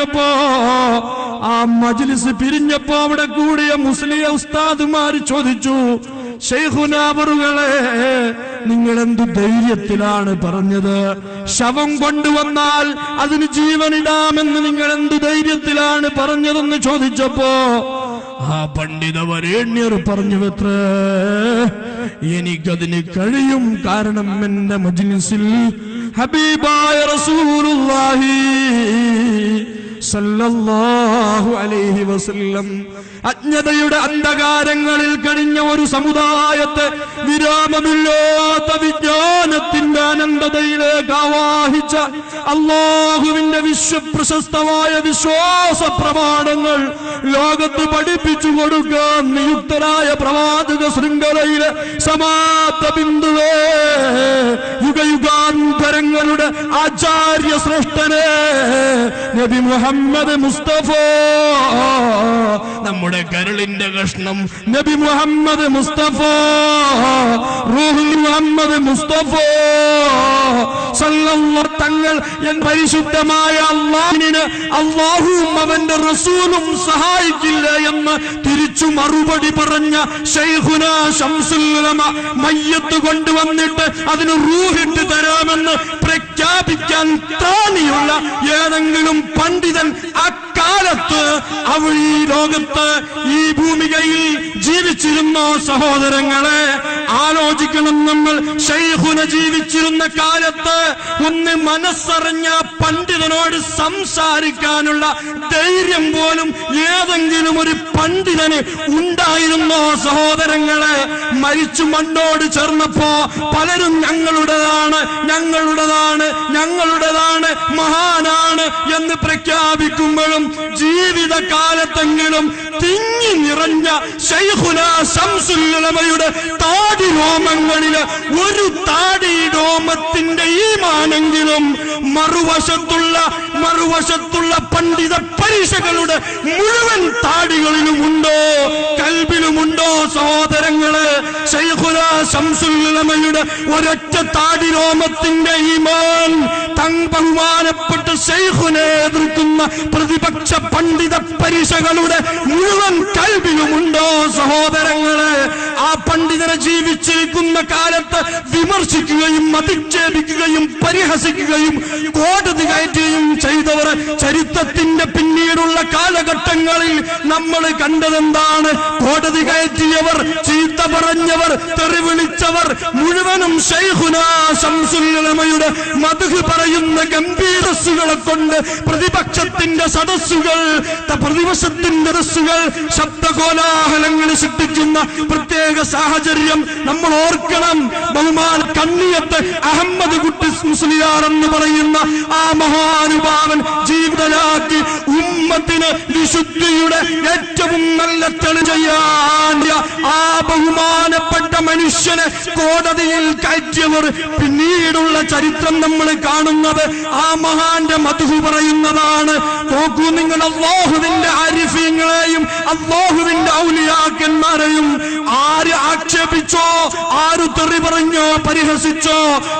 കഴിഞ്ഞപ്പോ ആ മജ്ലിസ് പിരിഞ്ഞപ്പോ അവിടെ കൂടിയ മുസ്ലിം ഉസ്താദുമാര് ചോദിച്ചു ഷെയ്ഖുനാബറുകളെ നിങ്ങൾ എന്ത് ധൈര്യത്തിലാണ് പറഞ്ഞത്? ശവം കൊണ്ടുവന്നാൽ അതിന് ജീവനിടാമെന്ന് നിങ്ങൾ എന്ത് ധൈര്യത്തിലാണ് പറഞ്ഞതെന്ന് ചോദിച്ചപ്പോ ആ പണ്ഡിത വരേണ്യർ പറഞ്ഞു എത്ര എനിക്കതിന് കഴിയും കാരണം എന്റെ മജ്ലിസിൽ ഹബീബായ റസൂലുള്ളാഹി സല്ലല്ലാഹു അലൈഹി വസല്ലം. അജ്ഞതയുടെ അന്ധകാരങ്ങളിൽ കഴിഞ്ഞ ഒരു സമുദായത്തെ വിരാമമില്ലാത്ത വിജ്ഞാനത്തിന്റെ അനന്തതയിലേക്ക് ആവാഹിച്ച അള്ളാഹുവിന്റെ വിശ്വപ്രശസ്തമായ വിശ്വാസ പ്രമാണങ്ങൾ ലോകത്ത് പഠിപ്പിച്ചു കൊടുക്കാൻ നിയുക്തരായ പ്രവാചക ശൃംഖലയിലെ സമാപ്ത ബിന്ദുവേ. യുഗയുഗാന്തരങ്ങളുടെ ആചാര്യ ശ്രേഷ്ഠനെ നബി മുഹമ്മദ് മുസ്തഫ. നമ്മുടെ കരളിന്റെ കഷ്ണം നബി മുഹമ്മദ് മുസ്തഫ റൂഹുൽ മുഹമ്മദ് മുസ്തഫ. തങ്ങൾ എൻ പരിശുദ്ധമായ അള്ളാഹിന് അള്ളാഹുവും അവന്റെ റസൂലും സഹായിക്കില്ല എന്ന് തിരിച്ചു മറുപടി പറഞ്ഞ മയ്യത്ത് കൊണ്ടുവന്നിട്ട് അതിന് റൂഹിട്ട് തരാമെന്ന് പ്രഖ്യാപിക്കാൻ താനിയുള്ള ഏതെങ്കിലും അവൾ ഈ ലോകത്ത് ഈ ഭൂമികയിൽ ജീവിച്ചിരുന്ന സഹോദരങ്ങളെ ആലോചിക്കണം നമ്മൾ. ഷെയ്ഖുന ജീവിച്ചിരുന്ന കാലത്ത് ഒന്ന് മനസ്സറിഞ്ഞ പണ്ഡിതനോട് സംസാരിക്കാനുള്ള ധൈര്യം പോലും ഏതെങ്കിലും ഒരു പണ്ഡിതന് ഉണ്ടായിരുന്നോ സഹോദരങ്ങളെ? മരിച്ചു മണ്ണോട് ചേർന്നപ്പോ പലരും ഞങ്ങളുടേതാണ് ഞങ്ങളുടേതാണ് ഞങ്ങളുടേതാണ് മഹാനാണ് എന്ന് പ്രഖ്യാപിക്കുമ്പോഴും ജീവിതകാലത്തെങ്കിലും തിങ്ങി നിറഞ്ഞ ശംസുല്ലമയുടെ താടി രോമങ്ങളിൽ ഒരു താടി രോമത്തിന്റെ ഈമാനെങ്കിലും മാനെങ്കിലും മറുവശത്തുള്ള മറുവശത്തുള്ള പണ്ഡിത പരീക്ഷകളുടെ മുഴുവൻ താടികളിലും ഉണ്ടോ? കൽബിലുമുണ്ടോ സഹോദരങ്ങൾ? ശൈഖുന ശംസുല്ലമയുടെ ഒരൊറ്റ താടി രോമത്തിന്റെ ഈമാൻ ബഹുമാനപ്പെട്ട ശൈഖുനെ എതിർക്കുന്ന പ്രതിപക്ഷ പണ്ഡിത പരീക്ഷകളുടെ മുഴുവൻ കൽവിയുമുണ്ടോ സഹോദരങ്ങളെ? ആ പണ്ഡിതരെ ജീവിച്ചിരിക്കുന്ന കാലത്ത് വിമർശിക്കുകയും അധിക്ഷേപിക്കുകയും പരിഹസിക്കുകയും കോടതി കയറ്റുകയും ചെയ്തവർ ചരിത്രത്തിന്റെ പിന്നീടുള്ള കാലഘട്ടങ്ങളിൽ നമ്മൾ കണ്ടതെന്താണ്? കോടതി കയറ്റിയവർ ചീത്ത പറഞ്ഞവർ തെറിവിളിച്ചവർ മുഴുവനും ശൈഖുന ശംസുലമയുടെ മധു പറയുന്ന ഗംഭീരസ്സുകളെ കൊണ്ട് പ്രതിപക്ഷത്തിന്റെ സദസ്സുകൾ പ്രതിപക്ഷത്തിന്റെ രസ്സുകൾ ശബ്ദകോലാഹലങ്ങൾ സൃഷ്ടിക്കുന്ന പ്രത്യേക സാഹചര്യം നമ്മൾ ഓർക്കണം. ബഹുമാൻ കണ്ണിയത്ത് അഹമ്മദ് കുട്ടി മുസ്ലിയാർ എന്ന് പറയുന്ന ആ മഹാനുഭാവൻ ജീവിതരാക്കി ഉമ്മത്തിന് വിശുദ്ധിയുടെ ഏറ്റവും നല്ല തെളി ചെയ്യാൻ ആ ബഹുമാനപ്പെട്ട മനുഷ്യനെ കോടതിയിൽ കയറ്റിയവർ പിന്നീടുള്ള ചരിത്രം നമ്മൾ കാണുന്നത് ആ മഹാന്റെ മധു പറയുന്നതാണ് നോക്കൂ നിങ്ങൾ അള്ളാഹുവിന്റെ ആരിഫ്യങ്ങളെയും അള്ളാഹുവിന്റെ ഔലിയാക്കന്മാരെയും ആര് ആക്ഷേപിച്ചോ ആര് തെറി പറഞ്ഞോ പരിഹസിച്ചോ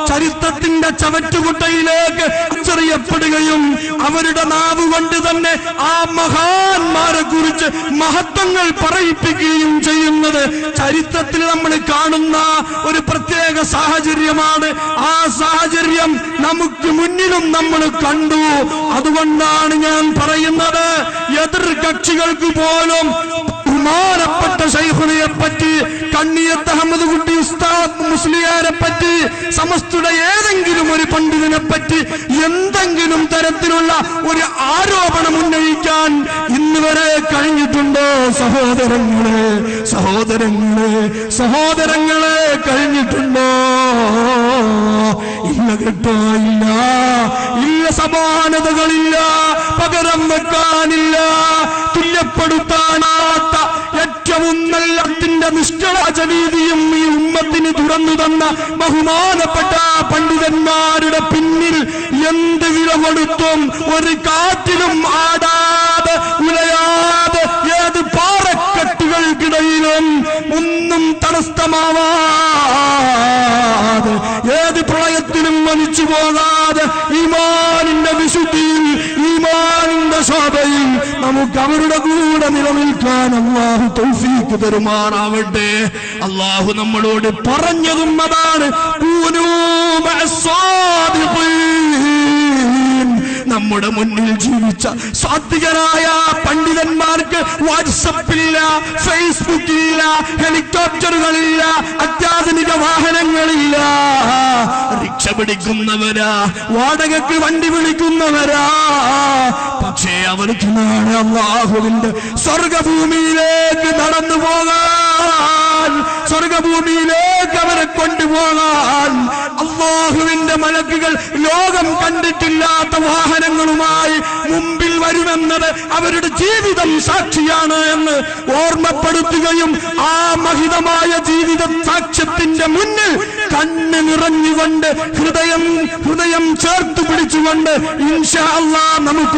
ചരിത്രത്തിന്റെ ചവറ്റുകുട്ടയിലേക്ക് ചെറിയപ്പെടുകയും അവരുടെ നാവ് കൊണ്ട് തന്നെ ആ മഹാന്മാരെ കുറിച്ച് മഹത്വങ്ങൾ പറയിപ്പിക്കുകയും ചെയ്യുന്നത് ചരിത്രത്തിൽ നമ്മൾ കാണുന്ന ഒരു പ്രത്യേക സാഹചര്യമാണ്. ആ സാഹചര്യം നമുക്ക് മുന്നിലും നമ്മൾ കണ്ടു. അതുകൊണ്ടാണ് ഞാൻ പറയുന്നത് എതിർ കക്ഷികൾക്ക് പോലും ബഹുമാനപ്പെട്ട ശൈഖുനയെ പറ്റി കണ്ണിയത്ത് അഹമ്മദ് കുട്ടി ഉസ്താദ് മുസ്ലിയാരെ പറ്റി സമസ്തയുടെ ഏതെങ്കിലും ഒരു പണ്ഡിതനെ പറ്റി എന്തെങ്കിലും തരത്തിലുള്ള ഒരു ആരോപണം ഉന്നയിക്കാൻ ഇന്ന് വരെ കഴിഞ്ഞിട്ടുണ്ടോ സഹോദരങ്ങളെ? സഹോദരങ്ങളെ സഹോദരങ്ങളെ കഴിഞ്ഞിട്ടുണ്ടോ? ഇല്ല കേട്ടോ ഇല്ല. ഇല്ല സമാനതകളില്ല പകരം വെക്കാനില്ല തുല്യപ്പെടുത്താനാത്ത ഏറ്റവും നല്ല നല്ലത്തിന്റെ നിഷ്കളാചരീതിയും ഈ ഉമ്മത്തിന് തുറന്നു തന്ന ബഹുമാനപ്പെട്ട പണ്ഡിതന്മാരുടെ പിന്നിൽ എന്ത് വില കൊടുത്തും ഒരു കാറ്റിലും ആടാതെ ഉലയാതെ ഏത് പാറക്കെട്ടുകൾക്കിടയിലും ഒന്നും തടസ്സമാവാതെ ഏത് പ്രളയത്തിലും മരിച്ചു പോകാതെ ഇമാനിന്റെ വിശുദ്ധിയിൽ ഈമാനിന്റെ ശോഭയിൽ നമുക്ക് അവരുടെ കൂടെ നിലനിൽക്കാൻ അള്ളാഹു തൗഫീക്ക് തരുമാറാവട്ടെ. അള്ളാഹു നമ്മളോട് പറഞ്ഞതും അതാണ്. നമ്മുടെ മുന്നിൽ ജീവിച്ച സാത്വികരായ പണ്ഡിതന്മാർക്ക് വാട്സപ്പില്ല ഫേസ്ബുക്കില്ല ഹെലികോപ്റ്ററുകളില്ല അത്യാധുനിക വാഹനങ്ങളില്ല. റിക്ഷ പിടിക്കുന്നവരാ വാടകയ്ക്ക് വണ്ടി വിളിക്കുന്നവരാ പക്ഷേ അവർക്ക് നാളെ അള്ളാഹുവിന്റെ സ്വർഗഭൂമിയിലേക്ക് നടന്നു പോകാൻ. സ്വർഗഭൂമിയിലേക്ക് അവരെ കൊണ്ടുപോകാൻ. അള്ളാഹുവിന്റെ മലക്കുകൾ ലോകം കണ്ടിട്ടില്ലാത്ത വാഹനങ്ങളുമായി മുമ്പിൽ വരുമെന്നത് അവരുടെ ജീവിതം സാക്ഷിയാണ് എന്ന് ഓർമ്മപ്പെടുത്തുകയും ആ മഹിതമായ ജീവിത സാക്ഷ്യത്തിന്റെ മുന്നിൽ കണ്ണ് നിറഞ്ഞുകൊണ്ട് ഹൃദയം ഹൃദയം ചേർത്ത് പിടിച്ചുകൊണ്ട് ഇൻഷാ അള്ളാ നമുക്ക്